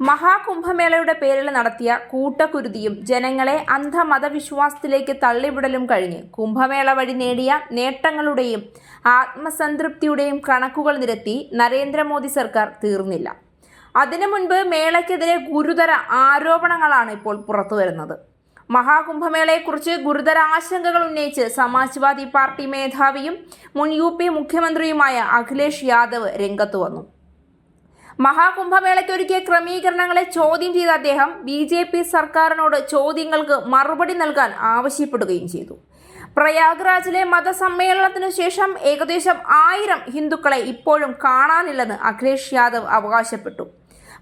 മഹാകുംഭമേളയുടെ പേരിൽ നടത്തിയ കൂട്ടക്കുരുതിയും ജനങ്ങളെ അന്ധമതവിശ്വാസത്തിലേക്ക് തള്ളിവിടലും കഴിഞ്ഞ് കുംഭമേള വഴി നേടിയ നേട്ടങ്ങളുടെയും ആത്മസംതൃപ്തിയുടെയും കണക്കുകൾ നിരത്തി നരേന്ദ്രമോദി സർക്കാർ തീർന്നില്ല. അതിനു മുൻപ് മേളയ്ക്കെതിരെ ഗുരുതര ആരോപണങ്ങളാണ് ഇപ്പോൾ പുറത്തുവരുന്നത് മഹാകുംഭമേളയെക്കുറിച്ച് ഗുരുതര ആശങ്കകൾ ഉന്നയിച്ച് സമാജ്വാദി പാർട്ടി മേധാവിയും മുൻ യു മുഖ്യമന്ത്രിയുമായ അഖിലേഷ് യാദവ് രംഗത്ത് വന്നു. മഹാകുംഭമേളയ്ക്ക് ഒരുക്കിയ ക്രമീകരണങ്ങളെ ചോദ്യം ചെയ്ത അദ്ദേഹം ബി ജെ പി സർക്കാരിനോട് ചോദ്യങ്ങൾക്ക് മറുപടി നൽകാൻ ആവശ്യപ്പെടുകയും ചെയ്തു. പ്രയാഗ്രാജിലെ മതസമ്മേളനത്തിനു ശേഷം ഏകദേശം ആയിരം ഹിന്ദുക്കളെ ഇപ്പോഴും കാണാനില്ലെന്ന് അഖിലേഷ് യാദവ് അവകാശപ്പെട്ടു.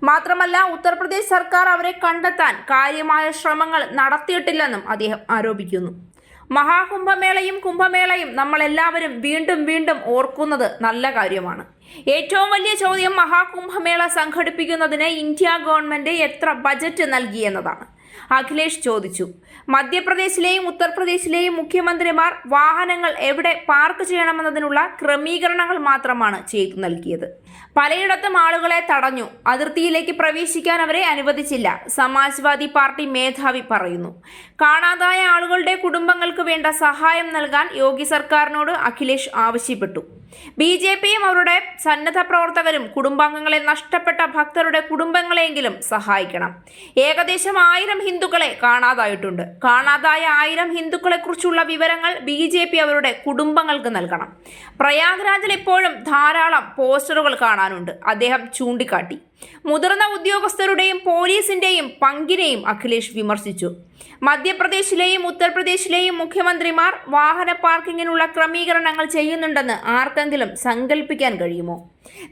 മാത്രമല്ല ഉത്തർപ്രദേശ് സർക്കാർ അവരെ കണ്ടെത്താൻ കാര്യമായ ശ്രമങ്ങൾ നടത്തിയിട്ടില്ലെന്നും അദ്ദേഹം ആരോപിക്കുന്നു. മഹാകുംഭമേളയും കുംഭമേളയും നമ്മളെല്ലാവരും വീണ്ടും വീണ്ടും ഓർക്കുന്നത് നല്ല കാര്യമാണ്. ഏറ്റവും വലിയ ചോദ്യം മഹാകുംഭമേള സംഘടിപ്പിക്കുന്നതിന് ഇന്ത്യ ഗവൺമെന്റ് എത്ര ബജറ്റ് നൽകി എന്നതാണ്. അഖിലേഷ് ചോദിച്ചു. മധ്യപ്രദേശിലെയും ഉത്തർപ്രദേശിലെയും മുഖ്യമന്ത്രിമാർ വാഹനങ്ങൾ എവിടെ പാർക്ക് ചെയ്യണമെന്നതിനുള്ള ക്രമീകരണങ്ങൾ മാത്രമാണ് ചെയ്തു നൽകിയത്. പലയിടത്തും ആളുകളെ തടഞ്ഞു. അതിർത്തിയിലേക്ക് പ്രവേശിക്കാൻ അവരെ അനുവദിച്ചില്ല. സമാജ്വാദി പാർട്ടി മേധാവി പറയുന്നു. കാണാതായ ആളുകളുടെ കുടുംബങ്ങൾക്ക് വേണ്ട സഹായം നൽകാൻ യോഗി സർക്കാരിനോട് അഖിലേഷ് ആവശ്യപ്പെട്ടു. ബി ജെ പിയും അവരുടെ സന്നദ്ധ പ്രവർത്തകരും കുടുംബാംഗങ്ങളെ നഷ്ടപ്പെട്ട ഭക്തരുടെ കുടുംബങ്ങളെയെങ്കിലും സഹായിക്കണം. ഏകദേശം ആയിരം ഹിന്ദുക്കളെ കാണാതായിട്ടുണ്ട്. കാണാതായ ആയിരം ഹിന്ദുക്കളെ കുറിച്ചുള്ള വിവരങ്ങൾ ബി ജെ പി അവരുടെ കുടുംബങ്ങൾക്ക് നൽകണം. പ്രയാഗ്രാജിൽ ഇപ്പോഴും ധാരാളം പോസ്റ്ററുകൾ കാണാനുണ്ട്. അദ്ദേഹം ചൂണ്ടിക്കാട്ടി. മുതിർന്ന ഉദ്യോഗസ്ഥരുടെയും പോലീസിന്റെയും പങ്കിനെയും അഖിലേഷ് വിമർശിച്ചു. മധ്യപ്രദേശിലെയും ഉത്തർപ്രദേശിലെയും മുഖ്യമന്ത്രിമാർ വാഹന പാർക്കിങ്ങിനുള്ള ക്രമീകരണങ്ങൾ ചെയ്യുന്നുണ്ടെന്ന് ആർക്കെങ്കിലും സങ്കല്പിക്കാൻ കഴിയുമോ?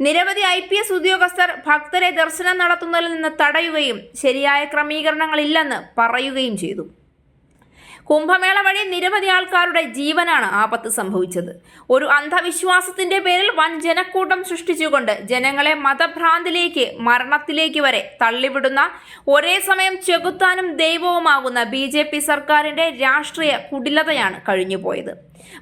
നിരവധി ഐ പി എസ് ഉദ്യോഗസ്ഥർ ഭക്തരെ ദർശനം നടത്തുന്നതിൽ നിന്ന് തടയുകയും ശരിയായ ക്രമീകരണങ്ങളില്ലെന്ന് പറയുകയും ചെയ്തു. കുംഭമേള വഴി നിരവധി ആൾക്കാരുടെ ജീവനാണ് ആപത്ത് സംഭവിച്ചത്. ഒരു അന്ധവിശ്വാസത്തിന്റെ പേരിൽ വൻ ജനക്കൂട്ടം സൃഷ്ടിച്ചുകൊണ്ട് ജനങ്ങളെ മതഭ്രാന്തിലേക്ക് മരണത്തിലേക്ക് വരെ തള്ളിവിടുന്ന ഒരേ സമയം ചെകുത്താനും ദൈവവുമാകുന്ന ബി ജെ പി സർക്കാരിന്റെ രാഷ്ട്രീയ കുടിലതയാണ് കഴിഞ്ഞുപോയത്.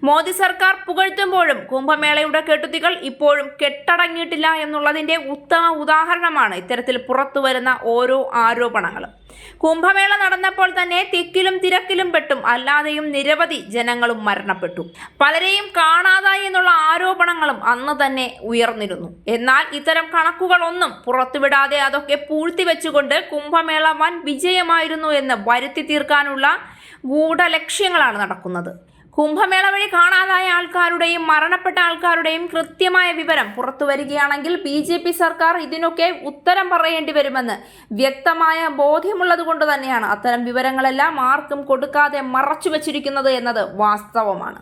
മോദി സർക്കാർ പുകഴ്ത്തുമ്പോഴും കുംഭമേളയുടെ കെട്ടുതികൾ ഇപ്പോഴും കെട്ടടങ്ങിയിട്ടില്ല എന്നുള്ളതിന്റെ ഉത്തമ ഉദാഹരണമാണ് ഇത്തരത്തിൽ പുറത്തുവരുന്ന ഓരോ ആരോപണങ്ങളും. കുംഭമേള നടന്നപ്പോൾ തന്നെ തിക്കിലും തിരക്കിലും പെട്ടും. അല്ലാതെയും നിരവധി ജനങ്ങളും മരണപ്പെട്ടു. പലരെയും കാണാതായി എന്നുള്ള ആരോപണങ്ങളും അന്ന് തന്നെ ഉയർന്നിരുന്നു. എന്നാൽ ഇത്തരം കണക്കുകളൊന്നും പുറത്തുവിടാതെ അതൊക്കെ പൂഴ്ത്തിവെച്ചുകൊണ്ട് കുംഭമേള വൻ വിജയമായിരുന്നു എന്ന് വരുത്തി തീർക്കാനുള്ള ഗൂഢലക്ഷ്യങ്ങളാണ് നടക്കുന്നത്. കുംഭമേള വഴി കാണാതായ ആൾക്കാരുടെയും മരണപ്പെട്ട ആൾക്കാരുടെയും കൃത്യമായ വിവരം പുറത്തു വരികയാണെങ്കിൽ ബി ജെ പി സർക്കാർ ഇതിനൊക്കെ ഉത്തരം പറയേണ്ടി വരുമെന്ന് വ്യക്തമായ ബോധ്യമുള്ളത് കൊണ്ട് തന്നെയാണ് അത്തരം വിവരങ്ങളെല്ലാം ആർക്കും കൊടുക്കാതെ മറച്ചു വച്ചിരിക്കുന്നത് എന്നത് വാസ്തവമാണ്.